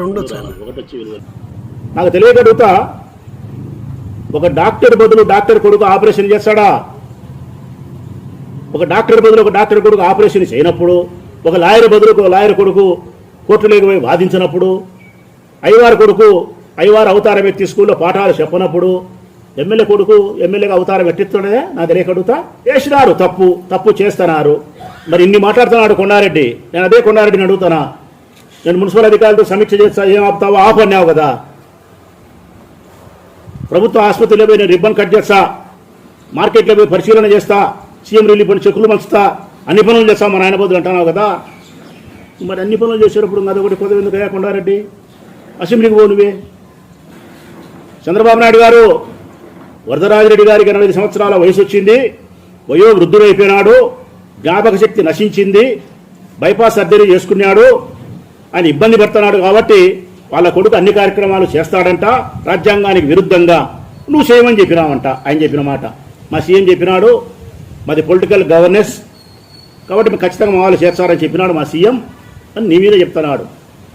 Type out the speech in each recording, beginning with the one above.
రెండు నాకు తెలియక అడుగుతా ఒక డాక్టర్ బదులు డాక్టర్ కొడుకు ఆపరేషన్ చేస్తాడా? ఒక డాక్టర్ బదులు ఒక డాక్టర్ కొడుకు ఆపరేషన్ చేయనప్పుడు ఒక లాయర్ బదులు ఒక లాయర్ కొడుకు కోర్టులోకి పోయి వాదించినప్పుడు అయ్యవారి కొడుకు అయ్యవారు అవతారం ఎత్తి స్కూల్లో పాఠాలు చెప్పనప్పుడు ఎమ్మెల్యే కొడుకు ఎమ్మెల్యేగా అవతారం ఎట్టిస్తుండదే నాకు తెలియక అడుగుతా చేసినారు తప్పు తప్పు చేస్తున్నారు. మరి ఇన్ని మాట్లాడుతున్నాడు కొండారెడ్డి. నేను అదే కొండారెడ్డిని అడుగుతానా? నేను మున్సిపల్ అధికారులతో సమీక్ష చేస్తా ఏం ఆపుతావో ఆపు అన్నావు కదా. ప్రభుత్వ ఆసుపత్రిలో పోయి నేను రిబ్బన్ కట్ చేస్తా మార్కెట్లో పోయి పరిశీలన చేస్తా సీఎం రిలీఫ్ అని చెక్కులు మంచుతా అన్ని పనులు చేస్తా మా నాయన బదులు అంటున్నావు కదా. మరి అన్ని పనులు చేసేటప్పుడు అదొకటి పదవి ఎందుకు అయ్యా కొండారెడ్డి? అసెంబ్లీకి పో నువ్వే. చంద్రబాబు నాయుడు గారు వరదరాజరెడ్డి గారికి ఎనభై సంవత్సరాల వయసు వచ్చింది వయో వృద్ధుడైపోయినాడు జ్ఞాపక శక్తి నశించింది బైపాస్ సర్జరీ చేసుకున్నాడు ఆయన ఇబ్బంది పడుతున్నాడు కాబట్టి వాళ్ళ కొడుకు అన్ని కార్యక్రమాలు చేస్తాడంట రాజ్యాంగానికి విరుద్ధంగా నువ్వు చేయమని చెప్పినావంట ఆయన చెప్పిన మాట. మా సీఎం చెప్పినాడు మాది పొలిటికల్ గవర్నెన్స్ కాబట్టి మేము ఖచ్చితంగా మా వాళ్ళు చేస్తారని చెప్పినాడు మా సీఎం. అని నీ మీద చెప్తున్నాడు.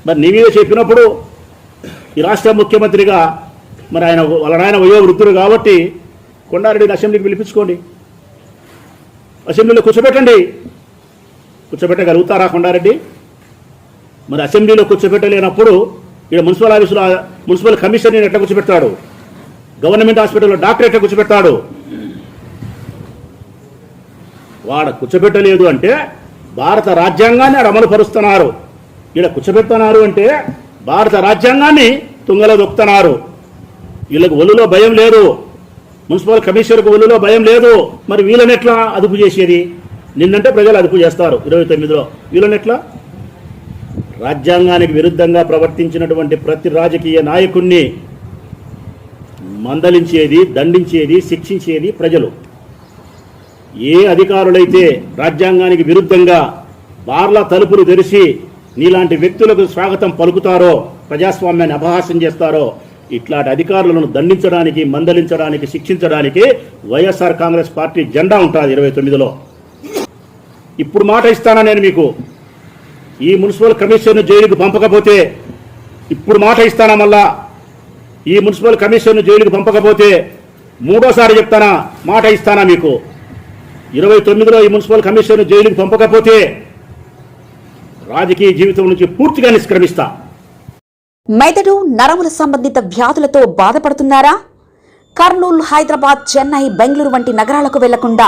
మరి నీ మీద చెప్పినప్పుడు ఈ రాష్ట్ర ముఖ్యమంత్రిగా మరి ఆయన వాళ్ళ నాయన వయోవృద్ధుడు కాబట్టి కొండారెడ్డిని అసెంబ్లీకి పిలిపించుకోండి. అసెంబ్లీలో కూర్చోబెట్టండి. కూర్చోబెట్టగలుగుతారా కొండారెడ్డి? మరి అసెంబ్లీలో కూర్చోబెట్టలేనప్పుడు ఇక్కడ మున్సిపల్ ఆఫీసులో మున్సిపల్ కమిషన్ ఎట్లా కూర్చోబెడతాడు? గవర్నమెంట్ హాస్పిటల్లో డాక్టర్ ఎట్లా కూర్చోబెడతాడు? వాడు కూర్చోబెట్టలేదు అంటే భారత రాజ్యాంగాన్ని ఆడ అమలు పరుస్తున్నారు ఈడ కూర్చోబెడుతున్నారు అంటే భారత రాజ్యాంగాన్ని తుంగలో దొక్కుతున్నారు. వీళ్ళకి ఒళ్ళులో భయం లేదు. మున్సిపల్ కమిషనర్కు ఒళ్ళులో భయం లేదు. మరి వీళ్ళని ఎట్లా అదుపు చేసేది? నిన్నంటే ప్రజలు అదుపు చేస్తారు ఇరవై తొమ్మిదిలో. వీళ్ళని ఎట్లా? రాజ్యాంగానికి విరుద్ధంగా ప్రవర్తించినటువంటి ప్రతి రాజకీయ నాయకుణ్ణి మందలించేది దండించేది శిక్షించేది ప్రజలు. ఏ అధికారులైతే రాజ్యాంగానికి విరుద్ధంగా బార్ల తలుపులు తెరిచి నీలాంటి వ్యక్తులకు స్వాగతం పలుకుతారో ప్రజాస్వామ్యాన్ని అపహాస్యం చేస్తారో ఇట్లాంటి అధికారులను దండించడానికి మందలించడానికి శిక్షించడానికి వైఎస్ఆర్ కాంగ్రెస్ పార్టీ జెండా ఉంటుంది ఇరవై తొమ్మిదిలో. ఇప్పుడు మాట ఇస్తానా నేను మీకు? ఈ మున్సిపల్ కమిషన్ను జైలుకు పంపకపోతే ఇప్పుడు మాట ఇస్తానా మళ్ళా? ఈ మున్సిపల్ కమిషన్ను జైలుకు పంపకపోతే మూడోసారి చెప్తానా? మాట ఇస్తానా మీకు? ఇరవై తొమ్మిదిలో ఈ మున్సిపల్ కమిషన్ను జైలుకు పంపకపోతే రాజకీయ జీవితం నుంచి పూర్తిగా నిష్క్రమిస్తా. మెదడు నరముల సంబంధిత వ్యాధులతో బాధపడుతున్నారా? కర్నూలు హైదరాబాద్ చెన్నై బెంగళూరు వంటి నగరాలకు వెళ్ళకుండా